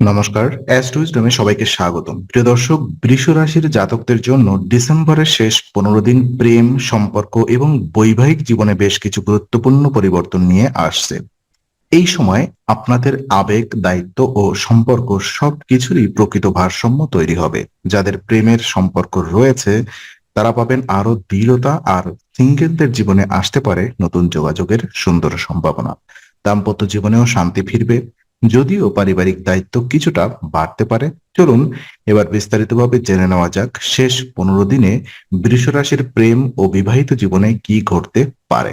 নমস্কার অ্যাস্ট্রোইজডমে সবাইকে স্বাগতম। প্রিয় দর্শক বৃষ রাশির জাতকদের জন্য ডিসেম্বরের শেষ পনেরো দিন প্রেম, সম্পর্ক এবং বৈবাহিক জীবনে বেশ কিছু গুরুত্বপূর্ণ পরিবর্তন নিয়ে আসছে। এই সময় আপনাদের আবেগ, দায়িত্ব ও সম্পর্ক সবকিছুরই প্রকৃত ভারসাম্য তৈরি হবে। যাদের প্রেমের সম্পর্ক রয়েছে, তারা পাবেন আরও দৃঢ়তা আর সিঙ্গেলদের জীবনে আসতে পারে নতুন যোগাযোগের সুন্দর সম্ভাবনা। দাম্পত্য জীবনেও শান্তি ফিরবে যদিও পারিবারিক দায়িত্ব কিছুটা বাড়তে পারে। চলুন এবার বিস্তারিতভাবে জেনে নেওয়া যাক শেষ পনেরো দিনে বৃষ রাশির প্রেম ও বিবাহিত জীবনে কি ঘটতে পারে।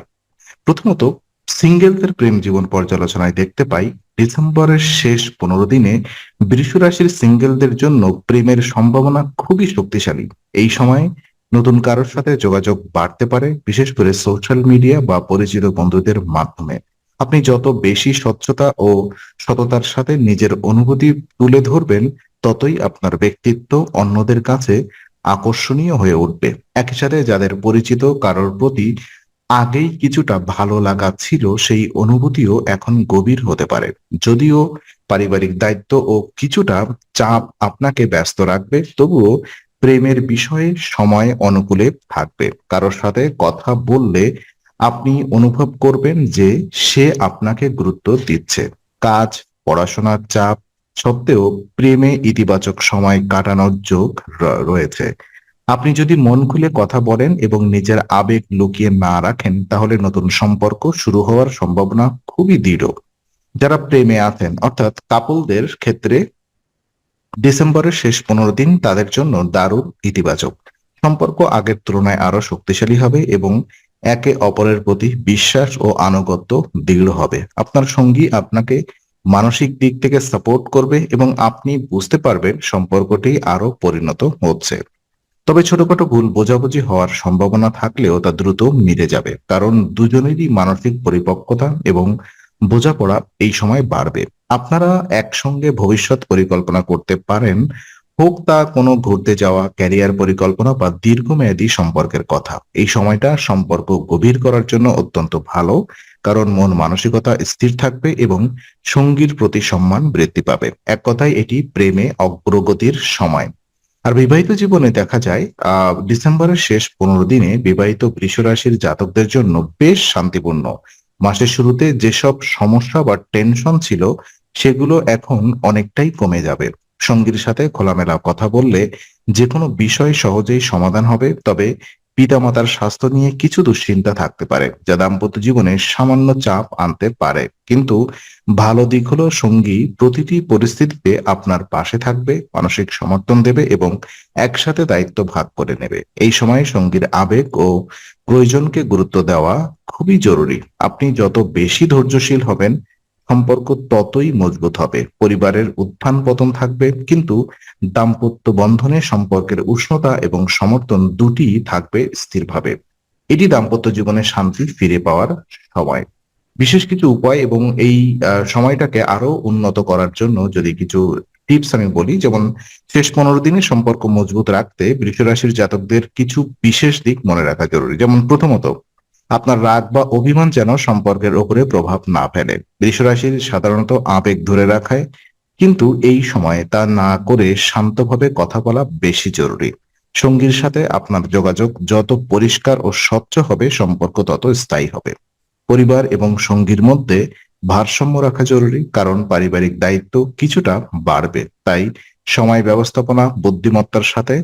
প্রথমত, সিঙ্গেলদের প্রেম জীবন পর্যালোচনায় দেখতে পাই, ডিসেম্বরের শেষ পনেরো দিনে বৃষ রাশির সিঙ্গেলদের জন্য প্রেমের সম্ভাবনা খুবই শক্তিশালী। এই সময় নতুন কারোর সাথে যোগাযোগ বাড়তে পারে, বিশেষ করে সোশ্যাল মিডিয়া বা পরিচিত বন্ধুদের মাধ্যমে। আপনি যত বেশি স্বচ্ছতা ও সততার সাথে নিজের অনুভূতি তুলে ধরবেন, ততই আপনার ব্যক্তিত্ব অন্যদের কাছে আকর্ষণীয় হয়ে উঠবে। একই সাথে যাদের পরিচিত কারোর প্রতি আগেই কিছুটা ভালো লাগা ছিল, সেই অনুভূতিও এখন গভীর হতে পারে। যদিও পারিবারিক দায়িত্ব ও কিছুটা চাপ আপনাকে ব্যস্ত রাখবে, তবুও প্রেমের বিষয়ে সময় অনুকূলে থাকবে। কারোর সাথে কথা বললে আপনি অনুভব করবেন যে সে আপনাকে গুরুত্ব দিচ্ছে। কাজ, পড়াশোনার চাপ সত্ত্বেও প্রেমে ইতিবাচক সময় কাটানোর যোগ রয়েছে। আপনি যদি মন খুলে কথা বলেন এবং নিজের আবেগ লুকিয়ে না রাখেন, তাহলে নতুন সম্পর্ক শুরু হওয়ার সম্ভাবনা খুবই দৃঢ়। যারা প্রেমে আছেন, অর্থাৎ কাপলদের ক্ষেত্রে ডিসেম্বরের শেষ পনেরো দিন তাদের জন্য দারুণ ইতিবাচক। সম্পর্ক আগের তুলনায় আরও শক্তিশালী হবে এবং একে অপরের প্রতি বিশ্বাস ও আনুগত্য দৃঢ় হবে। আপনার সঙ্গী আপনাকে মানসিক দিক থেকে সাপোর্ট করবে এবং আপনি বুঝতে পারবেন সম্পর্কটি আরও পরিণত হচ্ছে। তবে ছোটখাটো ভুল বোঝাবুঝি হওয়ার সম্ভাবনা থাকলেও তা দ্রুত মিটে যাবে, কারণ দুজনেরই মানসিক পরিপক্কতা এবং বোঝাপড়া এই সময় বাড়বে। আপনারা একসঙ্গে ভবিষ্যৎ পরিকল্পনা করতে পারেন হোক তা কোনো ঘুরতে যাওয়া ক্যারিয়ার পরিকল্পনা বা দীর্ঘমেয়াদী সম্পর্কের কথা। এই সময়টা সম্পর্ক গভীর করার জন্য অত্যন্ত ভালো, কারণ মন মানসিকতা স্থির থাকবে এবং সঙ্গীর প্রতি সম্মান বৃদ্ধি পাবে। এক কথায়, এটি প্রেমে অগ্রগতির সময়। আর বিবাহিত জীবনে দেখা যায় আহ ডিসেম্বরের শেষ পনেরো দিনে বিবাহিত বৃষ রাশির জাতকদের জন্য বেশ শান্তিপূর্ণ। মাসের শুরুতে যেসব সমস্যা বা টেনশন ছিল, সেগুলো এখন অনেকটাই কমে যাবে। সঙ্গীর সাথে খোলামেলা কথা বললে যে কোনো বিষয় সহজেই সমাধান হবে, তবে পিতামাতার স্বাস্থ্য নিয়ে কিছু দুশ্চিন্তা থাকতে পারে, যা দাম্পত্য জীবনে সামান্য চাপ আনতে পারে। কিন্তু ভালো দিক হলো সঙ্গী প্রতিটি পরিস্থিতিতে আপনার পাশে থাকবে, মানসিক সমর্থন দেবে এবং একসাথে দায়িত্ব ভাগ করে নেবে। এই সময় সঙ্গীর আবেগ ও প্রয়োজনকে গুরুত্ব দেওয়া খুবই জরুরি। আপনি যত বেশি ধৈর্যশীল হবেন সম্পর্ক ততই মজবুত হবে। পরিবারের উত্থান পতন থাকবে, কিন্তু দাম্পত্য বন্ধনে সম্পর্কের উষ্ণতা এবং সমর্থন দুটি থাকবে স্থিরভাবে। এটি দাম্পত্য জীবনে শান্তি ফিরে পাওয়ার সময়। বিশেষ কিছু উপায় এবং এই সময়টাকে আরও উন্নত করার জন্য যদি কিছু টিপস আমি বলি, যেমন শেষ পনেরো দিনের সম্পর্ক মজবুত রাখতে বৃষ রাশির জাতকদের কিছু বিশেষ দিক মনে রাখা জরুরি। যেমন প্রথমত আপনার রাগ বা অভিমান যেন সম্পর্কের উপরে প্রভাব না ফেলে। বৃষ রাশির সাধারণত আবেগ ধরে রাখায়, কিন্তু এই সময়ে তা না করে শান্তভাবে কথা বলা বেশি জরুরি। সঙ্গীর সাথে আপনার যোগাযোগ যত পরিষ্কার ও স্বচ্ছ হবে, সম্পর্ক তত স্থায়ী হবে। পরিবার এবং সঙ্গীর মধ্যে ভারসাম্য রাখা জরুরি, কারণ পারিবারিক দায়িত্ব কিছুটা বাড়বে। তাই সময় ব্যবস্থাপনা, বুদ্ধিমত্তার সাথে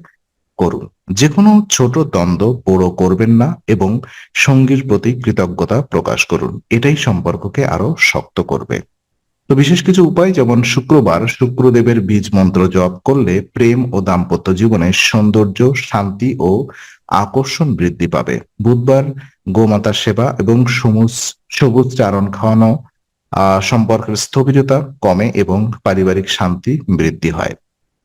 করুন। যে কোনো ছোট দ্বন্দ্ব বড় করবেন না এবং সঙ্গীর প্রতি কৃতজ্ঞতা প্রকাশ করুন। এটাই সম্পর্ককে আরও শক্ত করবে। তো বিশেষ কিছু উপায় যেমন শুক্রবার শুক্রদেবের বীজ মন্ত্র জপ করলে প্রেম ও দাম্পত্য জীবনে সৌন্দর্য, শান্তি ও আকর্ষণ বৃদ্ধি পাবে। বুধবার গোমাতার সেবা এবং সবুজ সবুজ চারণ খাওয়ানো সম্পর্কের স্থবিরতা কমে এবং পারিবারিক শান্তি বৃদ্ধি হয়।